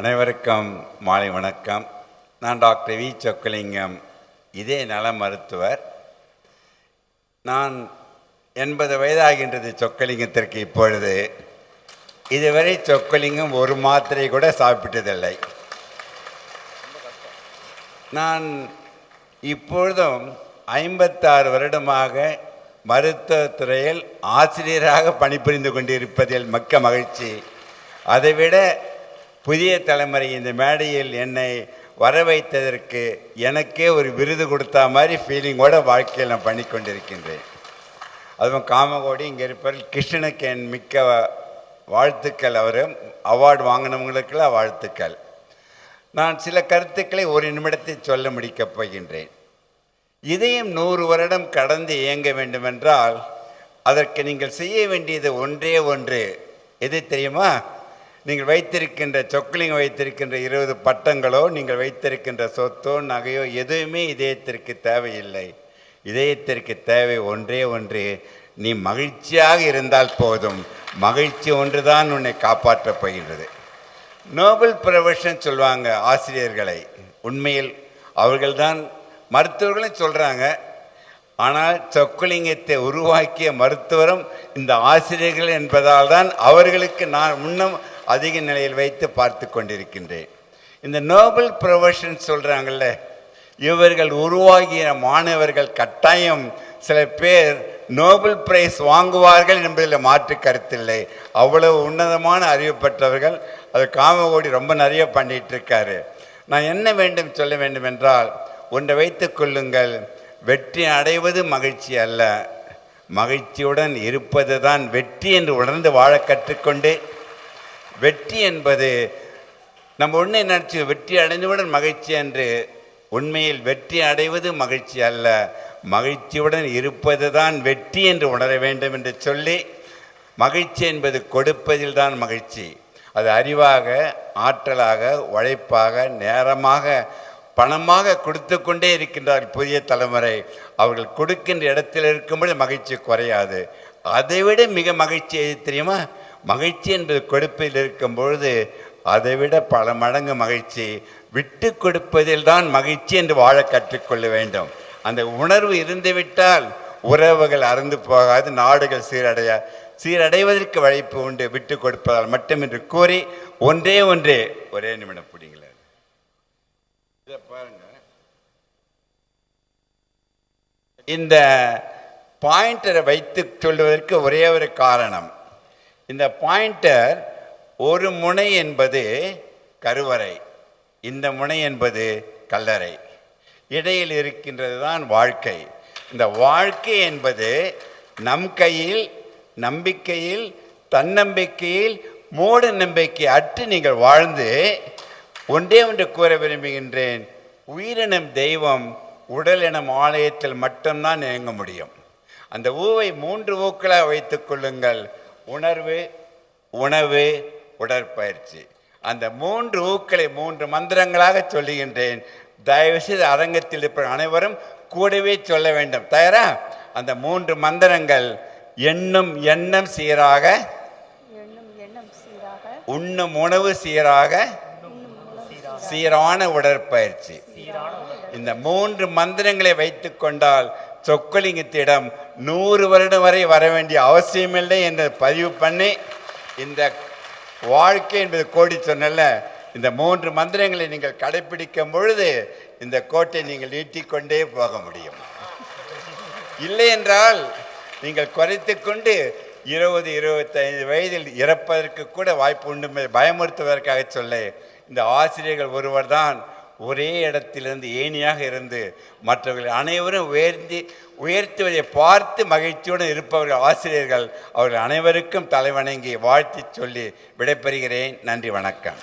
அனைவருக்கும் மாலை வணக்கம். நான் டாக்டர் வி. சொக்கலிங்கம் இதே நல மருத்துவர். நான் எண்பது வயதாகின்றது சொக்கலிங்கத்திற்கு இப்பொழுது. இதுவரை சொக்கலிங்கம் ஒரு மாத்திரை கூட சாப்பிட்டதில்லை. நான் இப்பொழுதும் ஐம்பத்தாறு வருடமாக மருத்துவத்துறையில் ஆசிரியராக பணிபுரிந்து கொண்டிருப்பதில் மிக்க மகிழ்ச்சி. அதைவிட புதிய தலைமுறை இந்த மேடையில் என்னை வர வைத்ததற்கு எனக்கே ஒரு விருது கொடுத்தா மாதிரி ஃபீலிங்கோட வாழ்க்கையில் நான் பண்ணி கொண்டிருக்கின்றேன் அதுவும் காமகோடி இங்கே இருப்பவர் கிருஷ்ணனுக்கு என் மிக்க வாழ்த்துக்கள். அவர் அவார்டு வாங்கினவங்களுக்கெல்லாம் வாழ்த்துக்கள். நான் சில கருத்துக்களை ஒரு நிமிடத்தில் சொல்ல முடிக்கப் போகின்றேன். இதயம் நூறு வருடம் கடந்து இயங்க வேண்டுமென்றால் அதற்கு நீங்கள் செய்ய வேண்டியது ஒன்றே ஒன்று. எது தெரியுமா? நீங்கள் வைத்திருக்கின்ற சொக்கலிங்க வைத்திருக்கின்ற இருபது பட்டங்களோ நீங்கள் வைத்திருக்கின்ற சொத்தோ நகையோ எதுவுமே இதயத்திற்கு தேவையில்லை. இதயத்திற்கு தேவை ஒன்றே ஒன்று நீ மகிழ்ச்சியாக இருந்தால் போதும். மகிழ்ச்சி ஒன்றுதான் உன்னை காப்பாற்றப் போகின்றது. நோபல் ப்ரொஃபஷன் சொல்லுவாங்க ஆசிரியர்களை. உண்மையில் அவர்கள்தான் மருத்துவர்களும் சொல்கிறாங்க ஆனால் சொக்கலிங்கத்தை உருவாக்கிய மருத்துவரும் இந்த ஆசிரியர்கள் என்பதால் தான் அவர்களுக்கு நான் முன்னும் அதிக நிலையில் வைத்து பார்த்து கொண்டிருக்கின்றேன். இந்த நோபல் ப்ரொஃபஷன் சொல்கிறாங்கல்ல இவர்கள் உருவாகிய மாணவர்கள் கட்டாயம் சில பேர் நோபல் பிரைஸ் வாங்குவார்கள் என்பதில் மாற்று கருத்தில்லை. அவ்வளவு உன்னதமான அறிவு பெற்றவர்கள் அது காமகோடி ரொம்ப நிறைய பண்ணிட்டு இருக்காரு நான் என்ன வேண்டும் சொல்ல வேண்டும் என்றால் ஒன்றை வைத்துக் கொள்ளுங்கள். வெற்றி அடைவது மகிழ்ச்சி அல்ல. மகிழ்ச்சியுடன் இருப்பது தான் வெற்றி என்று உணர்ந்து வாழ கற்றுக்கொண்டு வெற்றி என்பது நம்ம ஒன்று நினச்சி வெற்றி அடைந்தவுடன் மகிழ்ச்சி என்று உண்மையில் வெற்றி அடைவது மகிழ்ச்சி அல்ல. மகிழ்ச்சியுடன் இருப்பது தான் வெற்றி என்று உணர வேண்டும் என்று சொல்லி மகிழ்ச்சி என்பது கொடுப்பதில் தான் மகிழ்ச்சி. அது அறிவாக ஆற்றலாக உழைப்பாக நேரமாக பணமாக கொடுத்து கொண்டே இருக்கின்றார்கள் புதிய தலைமுறை. அவர்கள் கொடுக்கின்ற இடத்தில் இருக்கும்போது மகிழ்ச்சி குறையாது. அதைவிட மிக மகிழ்ச்சி எது தெரியுமா? மகிழ்ச்சி என்பது கொடுப்பதில் இருக்கும் பொழுது அதைவிட பல மடங்கு மகிழ்ச்சி விட்டு கொடுப்பதில் தான் மகிழ்ச்சி என்று வாழ கற்றுக்கொள்ள வேண்டும். அந்த உணர்வு இருந்துவிட்டால் உறவுகள் அறந்து போகாது நாடுகள் சீரடைய சீரடைவதற்கு வழிப்பு உண்டு. விட்டு கொடுப்பதால் மட்டும் என்று கூறி ஒன்றே ஒன்றே ஒரே நிமிடம் பிடிங்களேன். இதை பாருங்க. இந்த பாயிண்டரை வைத்து சொல்வதற்கு ஒரே ஒரு காரணம். இந்த பாயிண்டர் ஒரு முனை என்பது கருவறை இந்த முனை என்பது கல்லறை. இடையில் இருக்கின்றது தான் வாழ்க்கை. இந்த வாழ்க்கை என்பது நம் கையில் நம்பிக்கையில் தன்னம்பிக்கையில் மூட நம்பிக்கை அற்று நீங்கள் வாழ்ந்து ஒன்றே ஒன்று கூற விரும்புகின்றேன் உயிரினம் தெய்வம் உடல் எனும் ஆலயத்தில் மட்டும்தான் இயங்க முடியும். அந்த ஊவை மூன்று ஊக்களாக வைத்துக் கொள்ளுங்கள். உணர்வு உணவு உடற்பயிற்சி. அந்த மூன்று ஊக்களை மூன்று மந்திரங்களாக சொல்லுகின்றேன். தயவுசெய்து அரங்கத்தில் இருப்ப அனைவரும் கூடவே சொல்ல வேண்டும். தயாரா? அந்த மூன்று மந்திரங்கள் எண்ணும் எண்ணம் சீராக எண்ணும் எண்ணம் சீராக உண்ணும் உணவு சீராக சீரான உடற்பயிற்சி. இந்த மூன்று மந்திரங்களை வைத்துக் கொண்டால் சொக்கலிங்கத்திடம் நூறு வருடம் வரை வர வேண்டிய அவசியமில்லை என்று பதிவு பண்ணி இந்த வாழ்க்கை என்பது கோடி சொன்னல இந்த மூன்று மந்திரங்களை நீங்கள் கடைபிடிக்கும் பொழுது இந்த கோட்டை நீங்கள் நீட்டிக்கொண்டே போக முடியும். இல்லை என்றால் நீங்கள் குறைத்து கொண்டு இருபது இருபத்தைந்து வயதில் இறப்பதற்கு கூட வாய்ப்பு உண்டு பயமுறுத்துவதற்காக சொல்ல இந்த ஆசிரியர்கள் ஒருவர் தான் ஒரே இடத்திலிருந்து ஏணியாக இருந்து மற்றவர்கள் அனைவரும் உயர்ந்து உயர்த்துவதை பார்த்து மகிழ்ச்சியுடன் இருப்பவர்கள் ஆசிரியர்கள். அவர்கள் அனைவருக்கும் தலைவணங்கி வாழ்த்தி சொல்லி விடைபெறுகிறேன். நன்றி வணக்கம்.